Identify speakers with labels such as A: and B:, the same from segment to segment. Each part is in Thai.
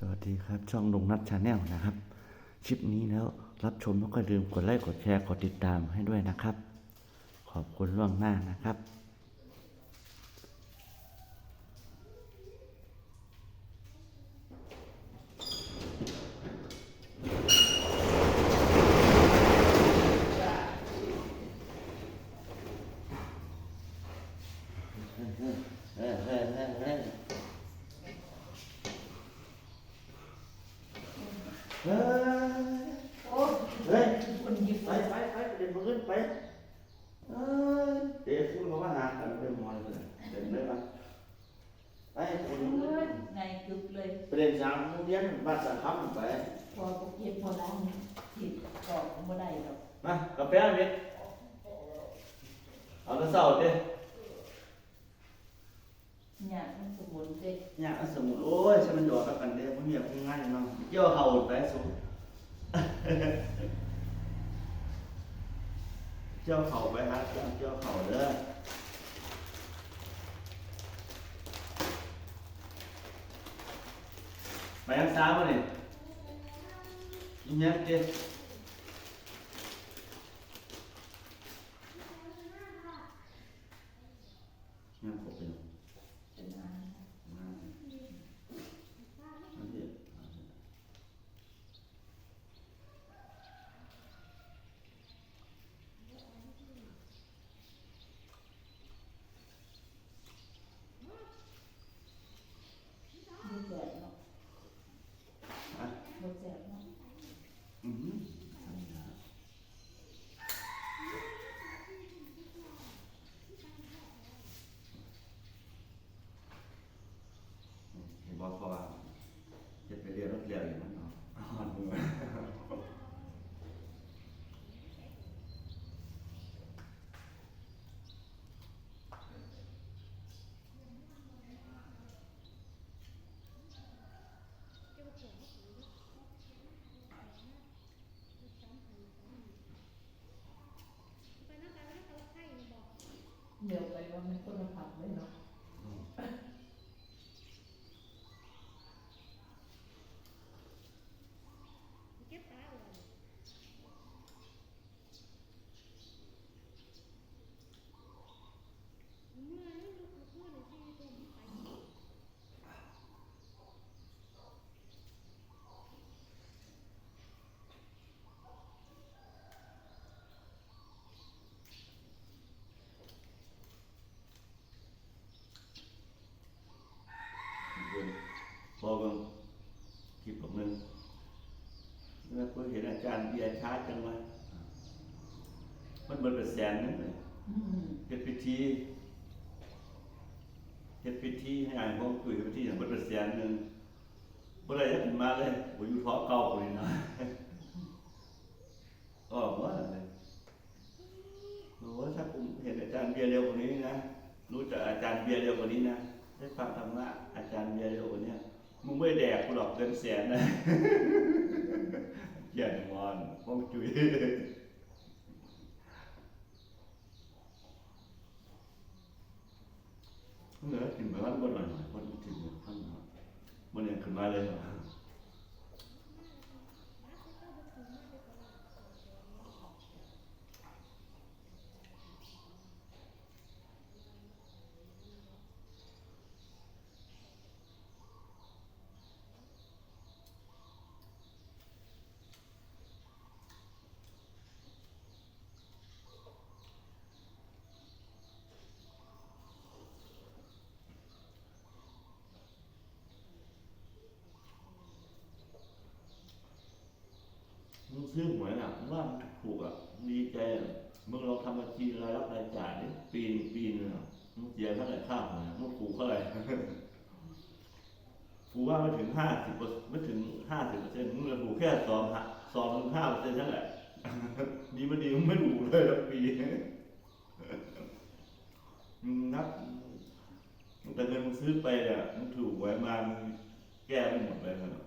A: สวัสดีครับ ช่องลงนัดชาแนลนะครับคลิปนี้แล้วรับชมแล้วก็ลืมกดไลค์กดแชร์กดติดตามให้ด้วยนะครับ ขอบคุณล่วงหน้านะครับ เฮ้ยเฮ้ยเฮ้ยเฮ้ย เฮ้ย
B: โอ้
A: เฮ้ย
B: คนหยิบ
A: ไปไปไปเดินมาขึ้นไปเอ้ยเดี๋ยวคุณเขามาหากันเป็นมอนเลยเดินเลยมาไปคุณ
B: เอ้ยไงกึบเลย
A: ไปเรียนสามโรงเรียนบ้านสังคำไป
B: พอพวกเย็นพอล้างผิดกอกไม่ได้หรอก
A: มากาแฟเม็ดเอาแต่เศร้าเด้
B: เนี่ยมันสมุนเด็ก
A: เนี่ยอันสมุนโอ้ยฉันมันหยอดแล้วกันเด้มันเมียคุณง่ายเนาะเกี่ยวเข่าไปสูงเกี่ยวเข่าไปฮะเกี่ยวเกี่ยวเข่าเด้อไปยังซ้ามาเนี่ยอีเนี้ยเจ๊ยังครบไปเนาะ
B: เป็นอา
A: มาอันนี้
B: บุแสบเนาะ
A: อะ
B: บุแสบเนาะ
A: อือหือทำนะเห็นบอกเขาว่าจะไปเรียนรถเรียนอย่างนั้นเนาะอ่อนมือ嗯
B: เดี๋ยว ไปว่ามันคนละผักเลยเนาะ
A: บอกกันคลิปผมหนึ่งเมื่อคุยเห็นอาจารย์เบียร์ช้าจังวะ มันเบิดเป็นแสนนึงเลย
B: อืม
A: เฮ็ดพิธีเฮ็ดพิธีให้อ่านของคุยพิธีอย่างเบิดเป็นแสนนึงบ่ได้จะขึ้นมาเลยโอ้ยอยู่ท้อเก่าคนนี้นะก็ว่าเลยโอ้ถ้าผมเห็นอาจารย์เบียร์เร็วกว่านี้นะรู้จักอาจารย์เบียร์เร็วกว่านี้นะได้ฟังธรรมะอาจารย์เบียร์เร็วกว่านี้มึงไม่แดกกูหรอกเกินแสนนะเกียดมอนมองจุย เหนือถึงไปวันบนหน่อยหน่อยวันถึงข้างหน่อยบนเนี่ยขึ้นมาเลย ซื้อหวยอะว่ามันถูกอะดีใจอะมึงลองทำบัญชีรายรับรายจ่ายดิปีนึงปีนึงอะมึงเสียเท่าไหร่ค่าหวยมึงถูกเท่าไหร่กูว่าไม่ถึงห้าสิบไม่ถึงห้าสิบเปอร์เซ็นต์มึงเลยถูกแค่สองฮะสองถึงห้าเปอร์เซ็นต์นั่นแหละดีไม่ดีมึงไม่ถูกเลยละปีมึงนับแต่เงินมึงซื้อไปเนี่ยมึงถูกหวยมามึงแก้ไม่หมดเลยนะ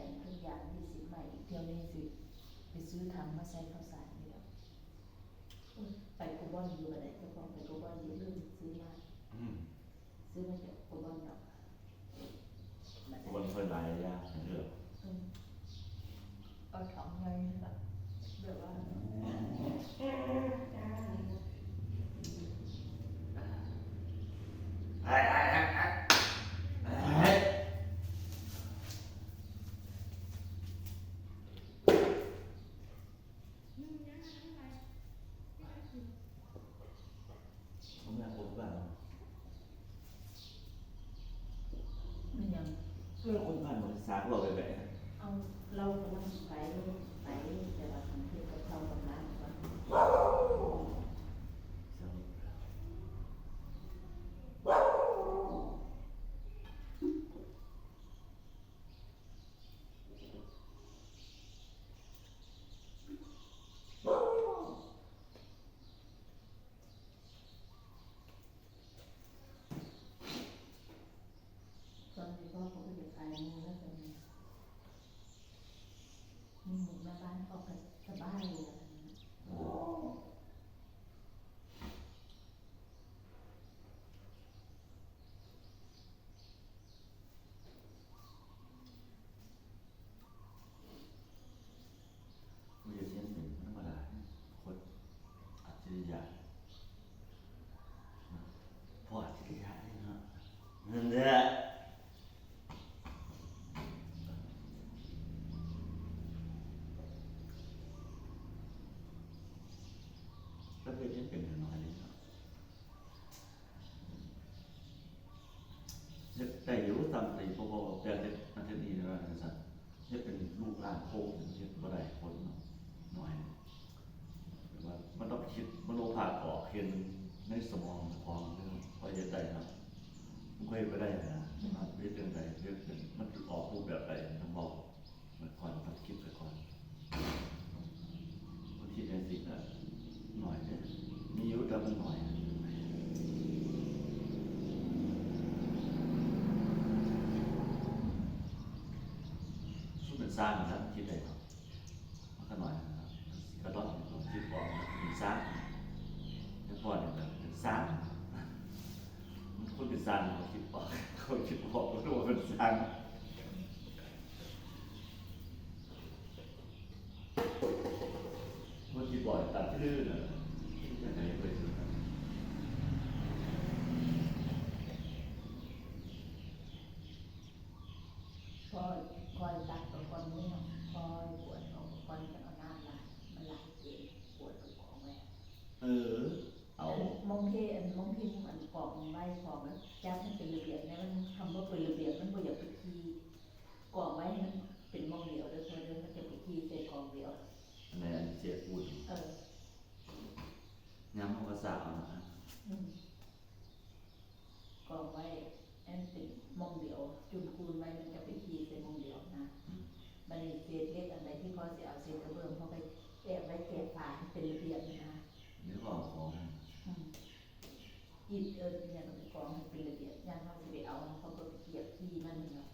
B: อันทุกอย่างที่
A: สิน
B: ใหม่อีกเที่ยวนี้สิไปซื้อถังมาใส่ข้าวสารเดียวอุ๊ยไปกูบอนอยู่กันเลยเจ้าของไปกูบอนอยู่ลืมซื้อมา
A: อืม
B: ซื้อมาจากกูบอนเนาะมัน
A: วันเคยหลายยาเลือก
B: อืมเอาถังไงแบบแบบว่า
A: ไอ้ไอ้ไอ้ไอ้ไอ้ผมอยากพูดว่า
B: มันยัง
A: เพื่อน คนบ้านผมสากเราไปแบบ
B: เอาเรากำลังไปไปแต่ว่าทำเพื่อกับเรากำลังก่อน ตอนนี้พ่อเขาก็อยากขายมือแล้วกันมีหมูแม่บ้านเขาก็สบายเลยอะ
A: กูจะเช่นเป็นธรรมดาคนอัจฉ ริยะพอจริยะนี่เนาะนั่นแหละก็เป็นเช่นเป็นน้อยนิดเนาะแต่อยู่ตามตีพอๆแต่เด็กมันจะดีนะสัตว์เด็กเป็นลูกหลานโค้งเด็กบ่ได้คนเนาะน้อยแต่ว่ามันต้องคิดมโนภาพออกเห็น ในสมองของเรื่องพอจะได้เนาะมันก็ยังไม่ได้นะครับเรื่องใดเรื่องหนึ่งมันออกรูปแบบใดต้องบอกมันก่อนต้องคิดไปก่อนบางทีในสิ่งน่ะหน่อยเนี่ยมีอยุแต่มันหน่อย สู้เป็นสร้างนะครับคิดได้ครับมันก็หน่อยนะครับก็ต้องคิดก่อนเป็นสร้างแล้วก่อนเนี่ยแบบเป็นสร้างมัน คนเป็นสร้างเขาคิดบอกเขาคิดบอกว่าตัวเป็นสร้างมันคิดบอกตัดที่ลื่นอะที่ไหนไปสุดอะ
B: คอยคอยตัดกับคนนี้เนาะคอยปวดออกกับคนจะเอาน้ำลายมันไหลเองปวดกับของแม่
A: เออ เอา
B: มองเทอันมองที่มันกรอก ใบของมันจับมันเป็นระเบียบเนี่ยมันทำว่าเป็นระเบียบมันบ่อยากไปทีกรอกไว้ให้มันเป็นมองเดียวเด้อเพื่อนเด้อมันจะไปทีใส่กรองเดียว
A: ในอันเสียอุ่น
B: เออ
A: ย้ำเอาภาษาเอานะ
B: อืมกรองไว้อันเป็นมองเดียว จุนคูณไว้มันจะไปทีใส่มองเดียวนะ
A: อืม
B: บันนี้เศษเล็กอันใดที่เขาจะเอาเศษกระเบื้องเขาไปแอบไว้แกะฝาให้เป็นระเบียบนะ
A: เดี๋ยวก็เอาของ
B: อืมอิดเอิญเนี่ย ของมันเป็นระเบียบยังเขาจะไปเอาเขาก็เกียบที่มันเนาะ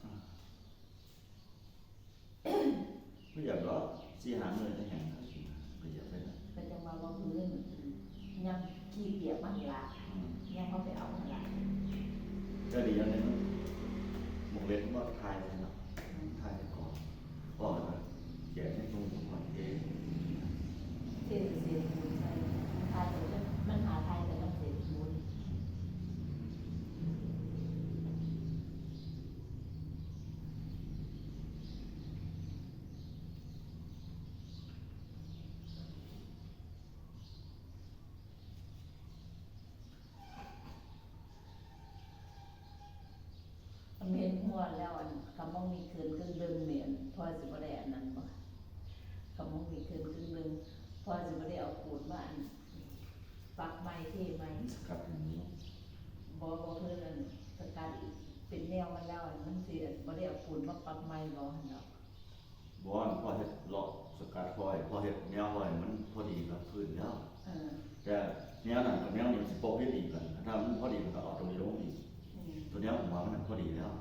A: ไม่อ
B: ยา
A: กหรอ
B: สีหาเงินเลย เห็นหัวแล้วอันคำว่ามีคืนครึ่งเดิมเหมียนพอสิบ่ได้อันนั้นบ่คำว่ามีคืนครึ่งเดิมพอสิบ่ได้เอาขูดมาอันปักไม้เทไม้
A: สกัดอย่างนี้
B: บ่บ่เพิ่นอันสกัดอีกเป็นแนวมันแล้วอันมันสิอันบ่ได้เอาขูดมาปักไม้บ่หั่นดอก
A: บอนพอเห็ดหลอกสกัดพอยพอเห็ดแนวพอยมันพอดีกับพื้นแล้ว
B: เออ
A: แต่แนวนั้นกับแนวนี้มันสิโปกเฮ็ดอีกกันถ้ามันพอดีมันก็เอาตรงนี้ลงอีก
B: อืม
A: ตัวเนี้ยผมว่ามันพอดีแล้ว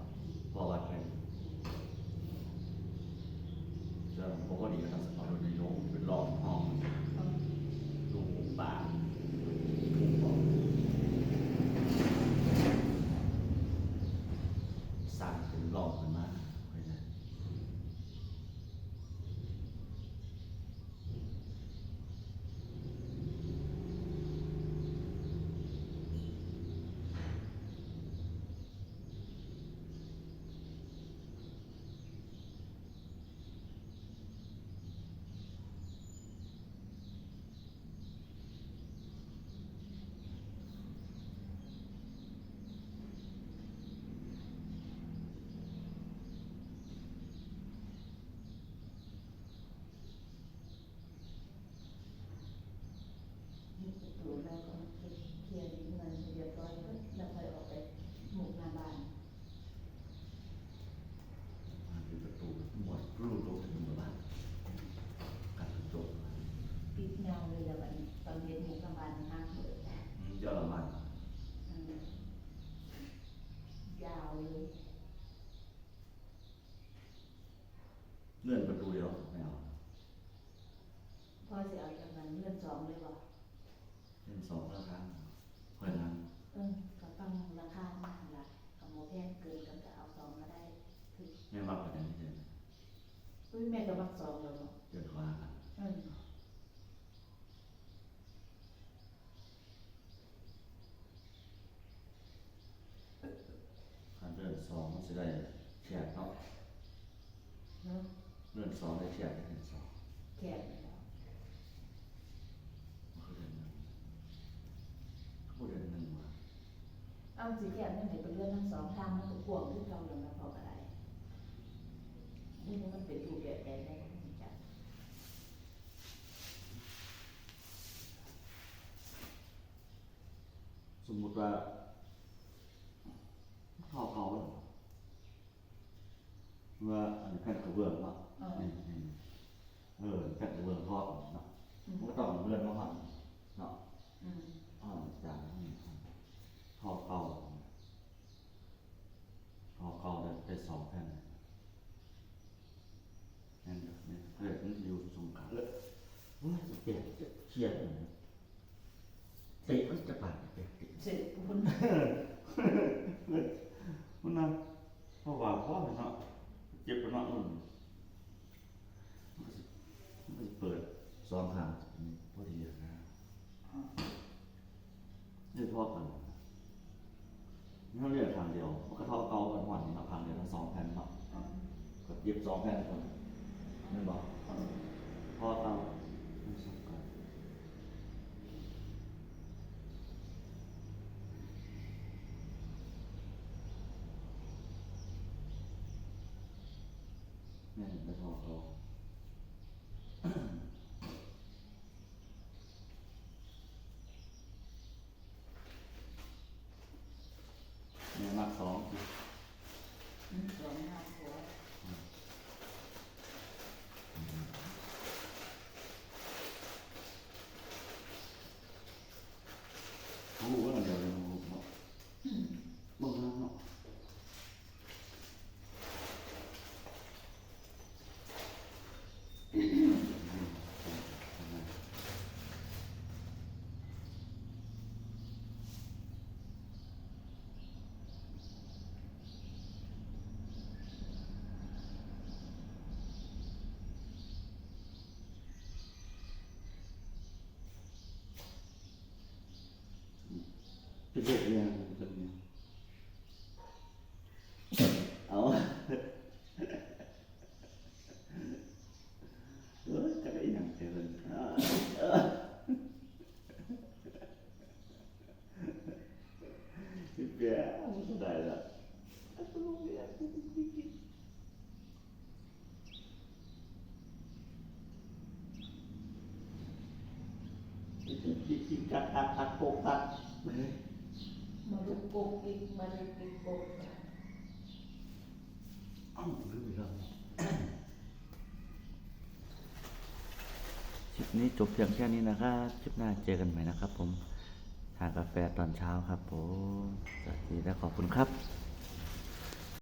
A: พอวัดไปจะพอดีก็ต้องเอาตรงนี้ลงเป็นรอบห้อง
B: เอา
A: ลูกหุบปากหุบบอกสั่งเป็นรอบขึ้นมาไปเลย
B: ยึดประตูแล้วก็เคลียร์ดินเงินให้เรียบร้อยก็แล้วค่อยออกไปหมู่หน้าบ้าน
A: มาเป็นประตูหมดรูดลงถึงหมู่บ้านกัดกระจก
B: ปิดแนวเลยแล้วบัดนี้ตอนเย็นหมู่หน้าบ้านห้างเปิด
A: อืมเยอะละมัน
B: อืมยาวเลย
A: เลื่อนประตูเดียวไม่เอา
B: พ่อจะเอาจากนั้นเลื่อนสองเลยบ่
A: เล่นสองแล้วครั้งเพื่อนนั้น
B: เออก็ต้องราคามากละกับโมแพงเกินกันจะเอาสองมาได้คือ
A: ไม่มากกว่านั้นเลย
B: อุ้ยแม่ก็มักสองแล้วเนาะ
A: เดือดว่ากัน
B: อืม
A: คันเลื่อนสองมันจะได้แฉกเนาะ
B: เนาะ
A: เลื่อนสองได้แฉกได้เลื่อนสอง
B: แขกแล้ว
A: มันคือเดือนหนึ่งเขาเดือนหนึ่งว่ะ
B: เอาสิแขกนั่นไหนเป็นเรื่องทั้งสองทางมันก็กวางขึ้นเราแล้วนะพอก็ได้นี่มันเป็นรูปแบบใดได้ก็ไม่จัด
A: สมมุติว่าท่อเขาเนี่ยว่าอันนี้แผ่นกระเบื้องเนาะนี่นี่เออแผ่นกระเบื้องทอดเนาะ
B: อืม
A: มันก็ต้องเลื่อนมาหันเนาะ
B: อืม
A: อ่าจากนี่ท่อเก่าท่อเก่า ได้ได้สองแผ่นนั่นเนี่ยเพื่อนมันอยู่สงขลาเลยเฮ้ยเจ็บเจ็บเครียดเลยเตะมันจะปาดเตะเตะ
B: เสร็จคุณ
A: มันนะเพราะว่าพ่อเนาะเจ็บเนาะมันมันเปิดสองทางพอดีอะนะนี่ทอดกัน นี่เขาเรียกทางเดียวมันก็เท่าเก่ากันหวันนี่เนาะทางเดียวทั้งสองแผ่นเนาะก็เย็บสองแผ่นคนนี่นบอกทอเตาไม่สับกันแม่ไปทอเขา แม่มักสองสิ
B: อืมสองห้าหัว
A: เขารู้ว่ามันเดียวเลยมันรู้เนาะ
B: อืม
A: บางครั้งเนาะ เป็นลูกยังคนเนี้ยเอาเออจะได้ยังเจริญอ่าเออพี่เปียไม่ได้ละลูกเรียนจิกกัดตักตักโปกตักเฮ้ย วคลิปนี้จบเพียงแค่นี้นะครับคลิปหน้าเจอกันใหม่นะครับผมทานกาแฟตอนเช้าครับผมสวัสดีและขอบคุณครับ